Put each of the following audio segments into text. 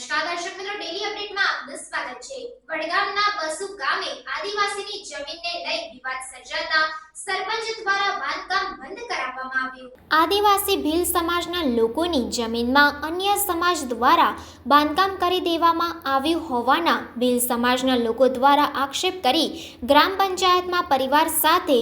નમસ્કાર દર્શક મિત્રો ડેલી અપડેટમાં આપનું સ્વાગત છે. વડગામના બસુ ગામે આદિવાસીની જમીનને લઈ વિવાદ સર્જાતા આદિવાસી ભીલ સમાજના લોકોની જમીનમાં અન્ય સમાજ દ્વારા બાંધકામ કરી દેવામાં આવ્યું હોવાના ભીલ સમાજના લોકો દ્વારા આક્ષેપ કરી ગ્રામ પંચાયતમાં પરિવાર સાથે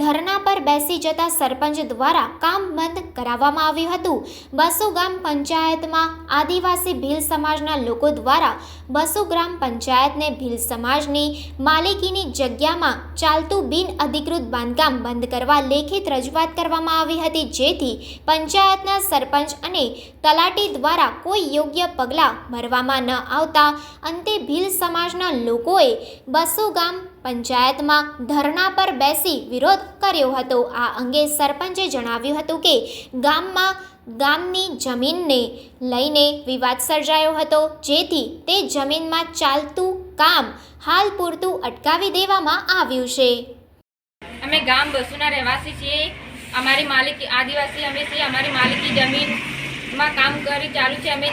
ધરણા પર બેસી જતા સરપંચ દ્વારા કામ બંધ કરાવવામાં આવ્યું હતું. બસુ ગામ પંચાયતમાં આદિવાસી ભીલ સમાજના લોકો દ્વારા બસુ ગ્રામ પંચાયતને ભીલ સમાજની માલિકીની જગ્યામાં ચાલતું બિન અધિકૃત બાંધકામ બંધ કરવા લેખિત રજૂઆત કરવામાં આવી હતી જેથી પંચાયતના સરપંચ અને તલાટી દ્વારા કોઈ યોગ્ય પગલાં ભરવામાં ન આવતા અંતે ભીલ સમાજના લોકોએ બસુ ગામ પંચાયતમાં ધરણા પર બેસી વિરોધ કર્યો હતો. આ અંગે સરપંચે જણાવ્યું હતું કે ગામમાં ગામની જમીનને લઈને વિવાદ સર્જાયો હતો. જેથી તે જમીનમાં ચાલતું કામ હાલ પૂરતું અટકાવી દેવામાં આવ્યું છે. અમે ગામ બસુના રહેવાસી છીએ. અમારી માલિકી, આદિવાસી અમે છીએ અમારી માલિકી જમીનમાં કામ કરી ચાલુ છે. અમે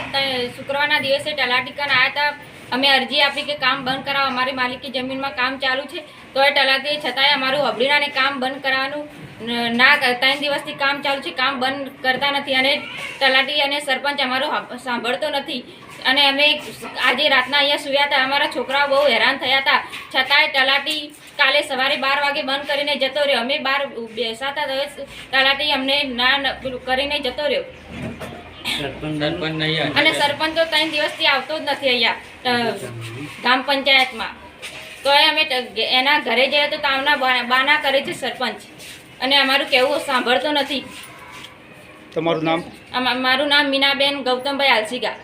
શુક્રવારના દિવસે તલાટીકન આવ્યા હતા. અમે અરજી આપી કે કામ બંધ કરાવો. અમારી માલિકી જમીનમાં કામ ચાલુ છે. તો એ તલાટી, છતાંય અમારું હબડીનાને કામ બંધ કરવાનું, ના ત્રણ દિવસથી કામ ચાલુ છે. કામ બંધ કરતા નથી અને તલાટી અને સરપંચ અમારું સાંભળતો નથી. અને અમે આજે રાતના અહીંયા સુવ્યા હતા. અમારા છોકરાઓ બહુ હેરાન થયા હતા. છતાંય તલાટી કાલે સવારે બાર વાગે બંધ કરીને જતો રહ્યો. અમે બાર બેસાતા તો તલાટી અમને ના કરીને જતો રહ્યો. અને સરપંચ તો ત્રણ દિવસથી આવતો જ નથી અહીંયા ગ્રામ પંચાયતમાં. તો અમે એના ઘરે જઈએ તો તાવના બાના કરે છે સરપંચ. અને અમારું કહેવું સાંભળતો નથી. તમારું નામ? મારું નામ મીનાબેન ગૌતમભાઈ આલસીગા